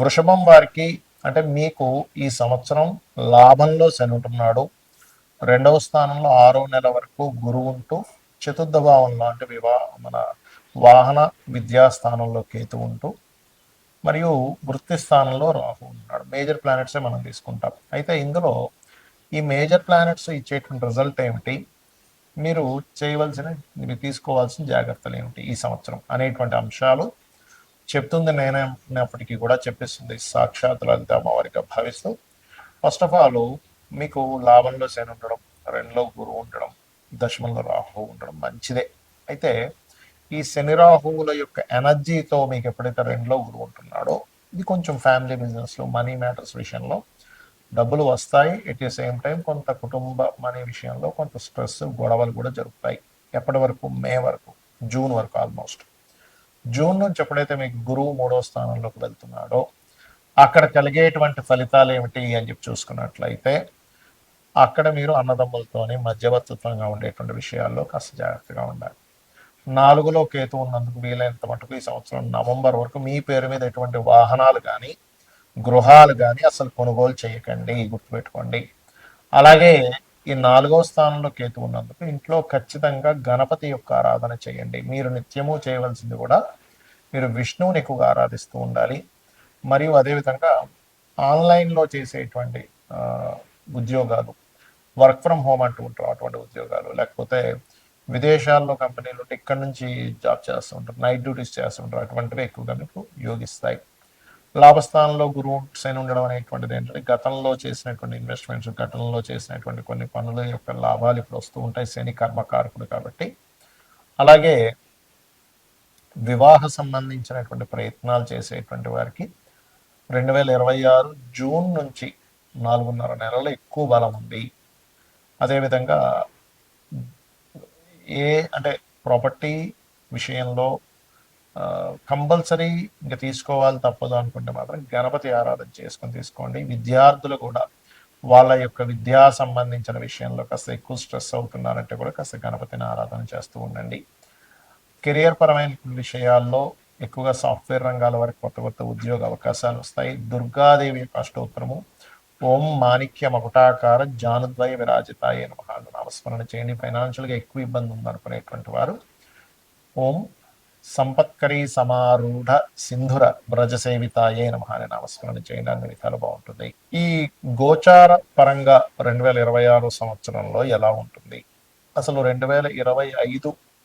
వృషభం వారికి అంటే మీకు ఈ సంవత్సరం లాభంలో శని ఉంటున్నాడు. రెండవ స్థానంలో ఆరో నెల వరకు గురువు ఉంటూ చతుర్థ భావంలో అంటే వివాహ మన వాహన విద్యా స్థానంలో కేతు ఉంటూ మరియు వృత్తి స్థానంలో రాహు ఉన్నాడు. మేజర్ ప్లానెట్సే మనం తీసుకుంటాం. అయితే ఇందులో ఈ మేజర్ ప్లానెట్స్ ఇచ్చేటువంటి రిజల్ట్ ఏమిటి? మీరు చేయవలసిన మీరు తీసుకోవాల్సిన జాగ్రత్తలు ఏమిటి ఈ సంవత్సరం అనేటువంటి అంశాలు చెప్తుంది నేనైనప్పటికీ కూడా చెప్పేస్తుంది. సాక్షాత్ లలిత అమ్మవారిగా భావిస్తూ ఫస్ట్ ఆఫ్ ఆల్ మీకు లాభంలో శని ఉండడం రెండులో గురువు ఉండడం దశమంలో రాహు ఉండడం మంచిదే. అయితే ఈ శని రాహువుల యొక్క ఎనర్జీతో మీకు ఎప్పుడైతే రెండులో గురువు ఉంటున్నాడో ఇది కొంచెం ఫ్యామిలీ బిజినెస్లో మనీ మ్యాటర్స్ విషయంలో డబ్బులు వస్తాయి. ఎట్ ది సేమ్ టైం కొంత కుటుంబ మనీ విషయంలో కొంత స్ట్రెస్ గొడవలు కూడా జరుగుతాయి. ఎప్పటి వరకు? మే వరకు జూన్ వరకు ఆల్మోస్ట్ జూన్ నుంచి ఎప్పుడైతే మీకు గురువు మూడో స్థానంలోకి వెళ్తున్నాడో అక్కడ కలిగేటువంటి ఫలితాలు ఏమిటి అని చెప్పి చూసుకున్నట్లయితే అక్కడ మీరు అన్నదమ్ములతోని మధ్యవర్తిత్వంగా ఉండేటువంటి విషయాల్లో కాస్త జాగ్రత్తగా ఉండాలి. నాలుగులో కేతు ఉన్నందుకు వీలైనంత మటుకు ఈ సంవత్సరం నవంబర్ వరకు మీ పేరు మీద ఎటువంటి వాహనాలు కానీ గృహాలు కానీ అసలు కొనుగోలు చేయకండి గుర్తుపెట్టుకోండి. అలాగే ఈ నాలుగో స్థానంలో కేతు ఉన్నందుకు ఇంట్లో ఖచ్చితంగా గణపతి యొక్క ఆరాధన చేయండి. మీరు నిత్యము చేయవలసింది కూడా మీరు విష్ణువుని ఎక్కువగా ఆరాధిస్తూ ఉండాలి. మరియు అదేవిధంగా ఆన్లైన్లో చేసేటువంటి ఉద్యోగాలు వర్క్ ఫ్రమ్ హోమ్ అంటూ ఉంటారు అటువంటి ఉద్యోగాలు. లేకపోతే విదేశాల్లో కంపెనీలు ఉంటే ఇక్కడ నుంచి జాబ్ చేస్తుంటారు నైట్ డ్యూటీస్ చేస్తుంటారు అటువంటివి ఎక్కువగా మీకు యోగిస్తాయి. లాభస్థానంలో గురువు శని ఉండడం అనేటువంటిది ఏంటంటే గతంలో చేసినటువంటి ఇన్వెస్ట్మెంట్స్ గతంలో చేసినటువంటి కొన్ని పనుల యొక్క లాభాలు ఇప్పుడు వస్తూ ఉంటాయి. శని కర్మకారకుడు కాబట్టి. అలాగే వివాహ సంబంధించినటువంటి ప్రయత్నాలు చేసేటువంటి వారికి రెండు వేల ఇరవై ఆరు జూన్ నుంచి నాలుగున్నర నెలలు ఎక్కువ బలం ఉంది. అదేవిధంగా ఏ అంటే ప్రాపర్టీ విషయంలో కంపల్సరీ ఇంకా తీసుకోవాలి తప్పదు అనుకుంటే మాత్రం గణపతి ఆరాధన చేసుకొని తీసుకోండి. విద్యార్థులు కూడా వాళ్ళ యొక్క విద్యా సంబంధించిన విషయంలో కాస్త ఎక్కువ స్ట్రెస్ అవుతున్నారంటే కూడా కాస్త గణపతిని ఆరాధన చేస్తూ ఉండండి. కెరియర్ పరమైన విషయాల్లో ఎక్కువగా సాఫ్ట్వేర్ రంగాల వరకు కొత్త కొత్త ఉద్యోగ అవకాశాలు వస్తాయి. దుర్గాదేవి యొక్క అష్టోత్తరము ఓం మాణిక్య మకుటాకార జానుద్వయ విరాజితాయ నమః అని నామస్మరణ చేయండి. ఫైనాన్షియల్గా ఎక్కువ ఇబ్బంది ఉందనుకునేటువంటి వారు ఓం సంపత్కరీ సమారూఢ సింధుర వ్రజసేవితాయే నమ నమః అని నామస్మరణ చేయండి. అన్ని విధాలు బాగుంటుంది. ఈ గోచార పరంగా రెండు వేల ఇరవై ఆరు సంవత్సరంలో ఎలా ఉంటుంది? అసలు రెండు వేల ఇరవై ఐదు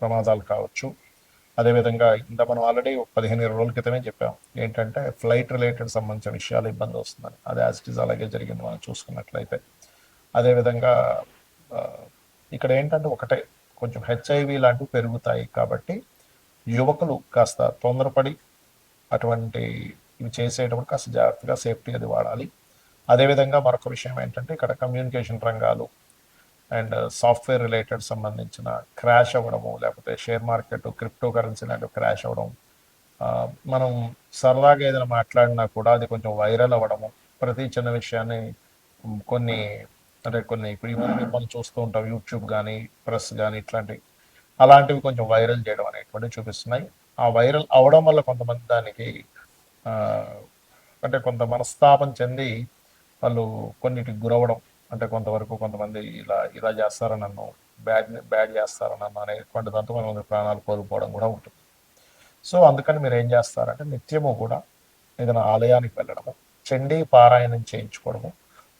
ప్రమాదాలు కావచ్చు. అదేవిధంగా ఇంత మనం ఆల్రెడీ పదిహేను ఇరవై రోజుల క్రితమే చెప్పాం. ఏంటంటే ఫ్లైట్ రిలేటెడ్ సంబంధించిన విషయాలు ఇబ్బంది వస్తుందని అది యాజ్ ఇట్ ఈస్ అలాగే జరిగింది మనం చూసుకున్నట్లయితే. అదేవిధంగా ఇక్కడ ఏంటంటే ఒకటే కొంచెం హెచ్ఐవి లాంటివి పెరుగుతాయి కాబట్టి యువకులు కాస్త తొందరపడి అటువంటి ఇవి చేసేటప్పుడు కాస్త జాగ్రత్తగా సేఫ్టీ అది వాడాలి. అదేవిధంగా మరొక విషయం ఏంటంటే ఇక్కడ కమ్యూనికేషన్ రంగాలు అండ్ సాఫ్ట్వేర్ రిలేటెడ్ సంబంధించిన క్రాష్ అవ్వడము లేకపోతే షేర్ మార్కెట్ క్రిప్టో కరెన్సీ లాంటివి క్రాష్ అవ్వడం మనం సరదాగా ఏదైనా మాట్లాడినా కూడా అది కొంచెం వైరల్ అవ్వడము ప్రతి చిన్న విషయాన్ని కొన్ని అంటే కొన్ని ఇప్పుడు ఈ మనం చూస్తూ ఉంటాం యూట్యూబ్ కానీ ప్రెస్ కానీ ఇట్లాంటివి అలాంటివి కొంచెం వైరల్ చేయడం అనేటువంటివి చూపిస్తున్నాయి. ఆ వైరల్ అవడం వల్ల కొంతమంది దానికి అంటే కొంత మనస్తాపం చెంది వాళ్ళు కొన్నిటికి గురవడం అంటే కొంతవరకు కొంతమంది ఇలా ఇలా చేస్తారని నన్ను బ్యాడ్ బ్యాడ్ చేస్తారని నన్ను అనేటువంటి దాంతో కొంతమంది ప్రాణాలు కోల్పోవడం కూడా ఉంటుంది. సో అందుకని మీరు ఏం చేస్తారంటే నిత్యము కూడా ఏదైనా ఆలయానికి వెళ్ళడము చండీ పారాయణం చేయించుకోవడము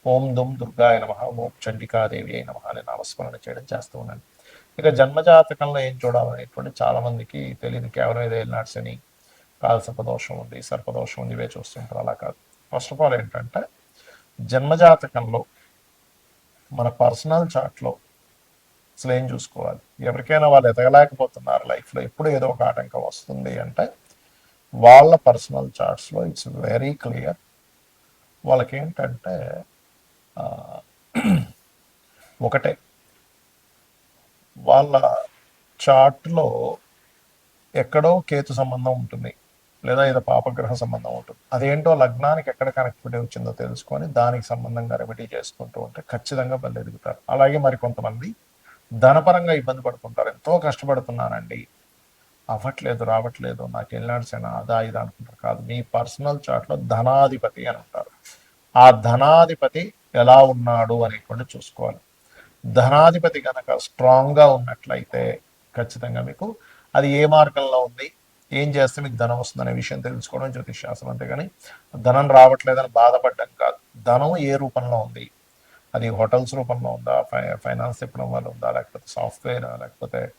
ఓం దుమ్ దుర్గాయ నమ ఓం చండికాదేవి అయిన నమ అని నామస్మరణ చేయడం చేస్తూ ఉన్నాను ఇక జన్మజాతకంలో ఏం చూడాలనేటువంటి చాలా మందికి తెలియదు కేవలం ఏదో వెళ్ళినాడ్సని కాల సర్పదోషం ఉంది సర్పదోషం ఉంది ఇవే చూస్తుంటారు. అలా కాదు. ఫస్ట్ ఆఫ్ ఆల్ ఏంటంటే జన్మజాతకంలో మన పర్సనల్ చాట్లో అసలు ఏం చూసుకోవాలి? ఎవరికైనా వాళ్ళు ఎదగలేకపోతున్నారు లైఫ్లో. ఎప్పుడు ఏదో ఒక ఆటంకం వస్తుంది అంటే వాళ్ళ పర్సనల్ చార్ట్స్లో ఇట్స్ వెరీ క్లియర్. వాళ్ళకి ఏంటంటే ఒకటే. వాళ్ళ చార్ట్లో ఎక్కడో కేతు సంబంధం ఉంటుంది. లేదా ఏదో పాపగ్రహ సంబంధం ఉంటుంది. అదేంటో లగ్నానికి ఎక్కడ కనెక్టివిటీ వచ్చిందో తెలుసుకొని దానికి సంబంధంగా రెమెడీ చేసుకుంటూ ఉంటే ఖచ్చితంగా బలి ఎదుగుతారు. అలాగే మరి కొంతమంది ధనపరంగా ఇబ్బంది పడుతుంటారు ఎంతో కష్టపడుతున్నానండి. అవ్వట్లేదు రావట్లేదు. నాకు వెళ్ళాల్సిన అదా ఇది అనుకుంటారు. కాదు మీ పర్సనల్ చార్ట్లో ధనాధిపతి అని ఉంటారు. ఆ ధనాధిపతి ఎలా ఉన్నాడు అనేటువంటి చూసుకోవాలి. ధనాధిపతి కనుక స్ట్రాంగ్గా ఉన్నట్లయితే ఖచ్చితంగా మీకు అది ఏ మార్గంలో ఉంది? ఏం చేస్తే మీకు ధనం వస్తుందనే విషయం తెలుసుకోవడం జ్యోతిష్ శాస్త్రం అంతేగాని ధనం రావట్లేదని బాధపడ్డం కాదు. ధనం ఏ రూపంలో ఉంది? అది హోటల్స్ రూపంలో ఉందా? ఫై ఫైనాన్స్ చెప్పడం వల్ల ఉందా? లేకపోతే సాఫ్ట్వేర్? లేకపోతే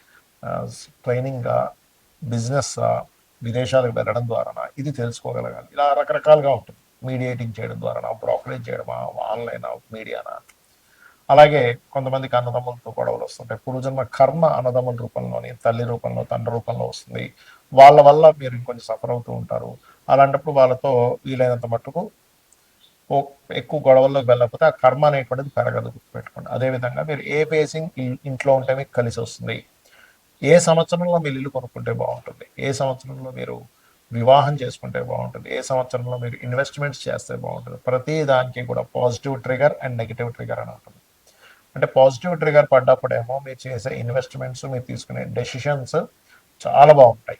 ట్రైనింగా? బిజినెస్ విదేశాలకు వెళ్ళడం ద్వారానా? ఇది తెలుసుకోగలగాలి. ఇలా రకరకాలుగా ఉంటుంది. మీడియేటింగ్ చేయడం ద్వారానా? బ్రోకరేజ్ చేయడమా? ఆన్లైన్? మీడియానా? అలాగే కొంతమందికి అన్నదమ్ములతో గొడవలు వస్తుంటాయి. పూర్వజన్మ కర్మ అన్నదమ్ముల రూపంలోని తల్లి రూపంలో తండ్రి రూపంలో వస్తుంది. వాళ్ళ వల్ల మీరు ఇంకొంచెం సఫర్ అవుతూ ఉంటారు. అలాంటప్పుడు వాళ్ళతో వీలైనంత మట్టుకు ఎక్కువ గొడవల్లోకి వెళ్ళకపోతే ఆ కర్మ అనేటువంటిది పెరగదు గుర్తుపెట్టుకోండి. అదేవిధంగా మీరు ఏ ఫేసింగ్ ఇంట్లో ఉంటే మీకు కలిసి వస్తుంది. ఏ సంవత్సరంలో మీరు ఇల్లు కొనుక్కుంటే బాగుంటుంది. ఏ సంవత్సరంలో మీరు వివాహం చేసుకుంటే బాగుంటుంది. ఏ సంవత్సరంలో మీరు ఇన్వెస్ట్మెంట్స్ చేస్తే బాగుంటుంది. ప్రతి దానికి కూడా positive trigger and negative trigger అని ఉంటుంది. అంటే పాజిటివ్ ట్రిగర్ పడ్డప్పుడేమో మీరు చేసే ఇన్వెస్ట్మెంట్స్ మీరు తీసుకునే డెసిషన్స్ చాలా బాగుంటాయి.